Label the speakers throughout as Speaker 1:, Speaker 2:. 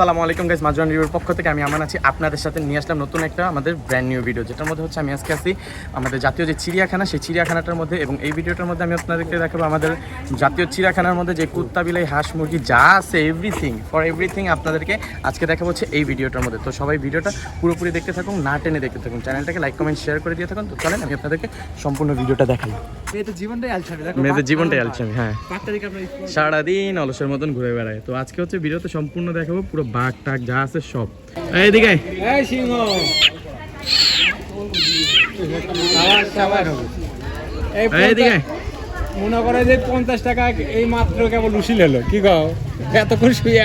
Speaker 1: আসসালামু আলাইকুম গাইজ মাজরান রিভিউর পক্ষ থেকে আমি আমার আছি। আপনাদের সাথে নিয়ে আসলাম নতুন একটা আমাদের ব্র্যান্ড নিউ ভিডিও যেটার মধ্যে হচ্ছে আমি আজকে আছি আমাদের জাতীয় যে চিড়িয়াখানা সেই চিড়িয়াখানাটার মধ্যে এবং এই ভিডিওটার মধ্যে আমি আপনাদেরকে দেখাবো আমাদের জাতীয় চিড়িয়াখানার মধ্যে যে কুত্তা বিলাই হাঁস মুরগি যা আছে এভরিথিং ফর এভরিথিং আপনাদেরকে আজকে দেখাবো হচ্ছে এই ভিডিওটার মধ্যে। তো সবাই ভিডিওটা পুরোপুরি দেখতে থাকুন না টেনে দেখতে থাকুন। চ্যানেলটাকে লাইক কমেন্ট শেয়ার করে দিয়ে থাকুন। তো চলেন আমি আপনাদেরকে সম্পূর্ণ ভিডিওটা দেখাই।
Speaker 2: মেয়েদের জীবনটাই আলছামি
Speaker 1: মেয়েদের জীবনটাই আলছামি হ্যাঁ। সারাদিন অলসের মতন ঘুরে বেড়ায়। তো আজকে হচ্ছে ভিডিওতে সম্পূর্ণ দেখাবো পুরো বাঘ টাক যা আছে সব। এইদিকে
Speaker 2: মনে করে যে পঞ্চাশ টাকা এই মাত্র কেবল উশিল হলো কি গাও এতক্ষণ শুয়ে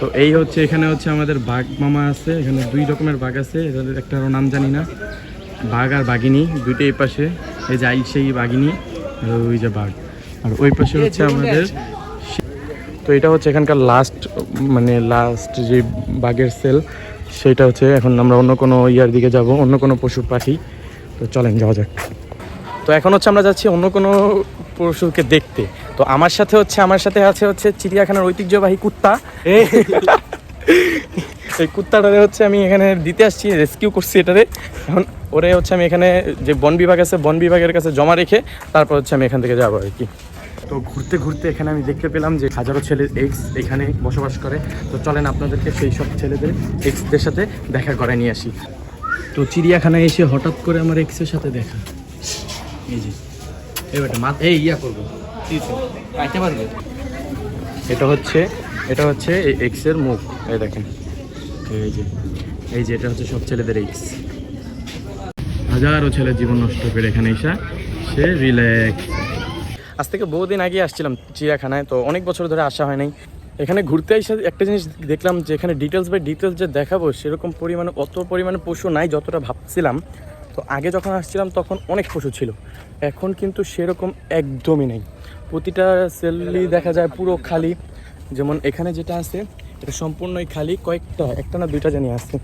Speaker 1: তো এই হচ্ছে এখানে হচ্ছে আমাদের বাঘ মামা আছে। এখানে দুই রকমের বাঘ আছে। এদের একটা নাম জানি না। বাঘ আর বাঘিনী দুইটা এই পাশে। এই যে আই সেই বাঘিনী আর ওই যে বাঘ। আর ওই পাশে হচ্ছে আমাদের তো এটা হচ্ছে এখানকার লাস্ট মানে লাস্ট যে বাঘের সেল সেটা হচ্ছে এখন আমরা অন্য কোনো ইয়ার দিকে যাব অন্য কোনো পশু পাখি। তো চলেন যাওয়া যাক। তো এখন হচ্ছে আমরা যাচ্ছি অন্য কোনো পশুকে দেখতে। তো আমার সাথে হচ্ছে আমার সাথে আছে হচ্ছে চিড়িয়াখানার ঐতিহ্যবাহী কুত্তা। এই। কুত্তাটারে হচ্ছে আমি এখানে দিতে আসছি রেস্কিউ করছি এটারে। এখন ওরে হচ্ছে আমি এখানে যে বন বিভাগ আছে বন বিভাগের কাছে জমা রেখে তারপর হচ্ছে আমি এখান থেকে যাব আর কি। তো ঘুরতে ঘুরতে এখানে আমি দেখতে পেলাম যে হাজারো ছেলে এক্স এখানে বসবাস করে। তো চলেন আপনাদেরকে সেই সব ছেলেদের এক্সদের সাথে দেখা করে নিয়ে আসি। তো চিড়িয়াখানায় এসে হঠাৎ করে আমার এক্সের সাথে দেখা। এই যে এবারটা মা এই ইয়া করব।
Speaker 2: পারবে
Speaker 1: এটা হচ্ছে এটা হচ্ছে এই এক্সের মুখ এই দেখেন। এই যে এই যে এটা হচ্ছে সব ছেলেদের এক্স হাজারো ছেলের জীবন নষ্ট করে এখানে এসা সে রিল্যাক্স আজ থেকে বহুদিন আগে আসছিলাম চিড়িয়াখানায়, তো অনেক বছর ধরে আসা হয় নাই। এখানে ঘুরতে এসে একটা জিনিস দেখলাম যে এখানে ডিটেলস বাই ডিটেলস যে দেখাবো, সেরকম পরিমাণে, অত পরিমাণে পশু নাই যতটা ভাবছিলাম। তো আগে যখন আসছিলাম, তখন অনেক পশু ছিল। এখন কিন্তু সেরকম একদমই নেই। প্রতিটা সেলই দেখা যায় পুরো খালি। যেমন এখানে যেটা আছে, এটা সম্পূর্ণই খালি। কয়েকটা, একটা না দুইটা জানি আছে।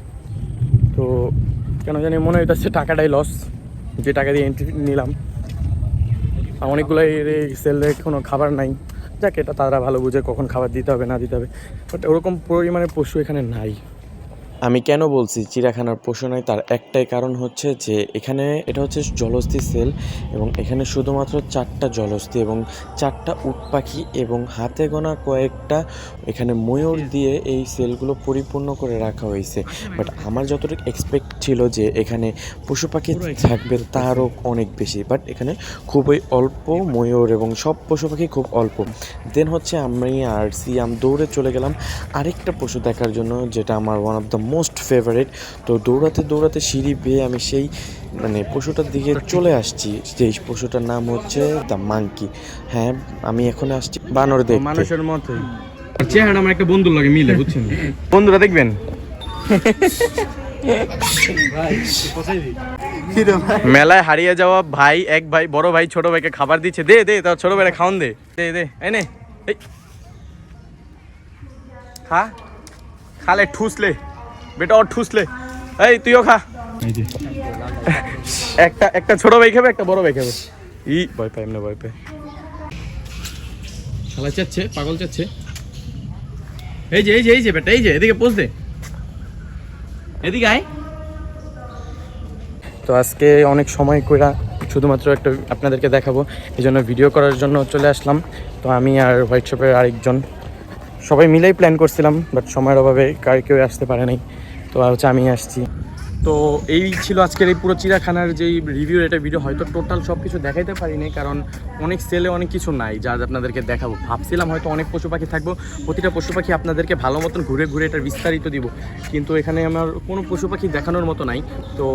Speaker 1: তো কেন জানি মনে হইতেছে টাকাটাই লস যে টাকা দিয়ে এন্ট্রি নিলাম। আর সেলের সেলে কোনো খাবার নাই। যাক, এটা তারা ভালো বুঝে কখন খাবার দিতে হবে, না দিতে হবে। বাট ওরকম পরিমাণে পশু এখানে নাই।
Speaker 3: আমি কেন বলছি চিড়িয়াখানার পশু নয় তার একটাই কারণ হচ্ছে যে এখানে এটা হচ্ছে জলস্থি সেল এবং এখানে শুধুমাত্র চারটা জলস্থি এবং চারটা উট পাখি এবং হাতে গোনা কয়েকটা এখানে ময়ূর দিয়ে এই সেলগুলো পরিপূর্ণ করে রাখা হয়েছে। বাট আমার যতটুকু এক্সপেক্ট ছিল যে এখানে পশু পাখি থাকবে তারও অনেক বেশি। বাট এখানে খুবই অল্প ময়ূর এবং সব পশু পাখি খুব অল্প। দেন হচ্ছে আমি আর সিয়াম দৌড়ে চলে গেলাম আরেকটা পশু দেখার জন্য যেটা আমার one of the most favourite তো দৌড়াতে দৌড়াতে সিঁড়ি পেয়ে আমি সেই মানে পশুটার দিকে চলে আসছি। যেই পশুটার নাম হচ্ছে দ্য মাঙ্কি হ্যাঁ আমি এখন আসছি বানর দেখতে।
Speaker 1: মানুষের মতোই। চেহারা আমার একটা বন্ধুর লাগে মিলে বুঝছেন? বন্ধুরা দেখবেন। মেলায় হারিয়ে যাওয়া ভাই এক ভাই বড় ভাই ছোট ভাইকে খাবার দিচ্ছে। দে দে তার ছোট ভাইরা খাওন দে। দে দে এই নে। এই। খা। খালে ঠুসলে। বেটা ওর ঠুসলে। এই তুইও খা। একটা একটা ছোট ভাই খাবে একটা বড় ভাই খাবে। ই ভয় পাই এমনি ভয় পাই শালা চাচ্ছে পাগল চাচ্ছে। এই যে এই যে এই যে বেটা এই যে এদিকে পোজ দে। এদিকে আয়। তো আজকে অনেক সময় কইরা শুধুমাত্র একটা আপনাদেরকে দেখাবো এই জন্য ভিডিও করার জন্য চলে আসলাম। তো আমি আর হোয়াইট শপের আরেকজন। সবাই মিলেই প্ল্যান করছিলাম বাট সময়ের অভাবে কার কেউ আসতে পারে নাই। হচ্ছে আমি আসছি। তো এই ছিল আজকের এই পুরো চিড়াখানার যেই রিভিউ এটা ভিডিও হয়তো টোটাল সব কিছু দেখাইতে পারিনি, কারণ অনেক সেলে অনেক কিছু নাই, যা আপনাদেরকে দেখাবো। ভাবছিলাম হয়তো অনেক পশু পাখি থাকব, প্রতিটা পশু পাখি আপনাদেরকে ভালো মতন ঘুরে ঘুরে এটা বিস্তারিত দিব, কিন্তু এখানে আমার কোনো পশু পাখি দেখানোর মতো নাই। তো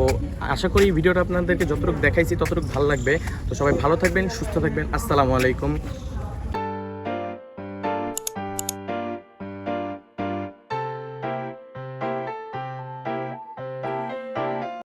Speaker 1: আশা করি এই ভিডিওটা আপনাদেরকে যতটুকু দেখাইছি ততটুকু ভালো লাগবে। তো সবাই ভালো থাকবেন, সুস্থ থাকবেন, আসসালামু আলাইকুম।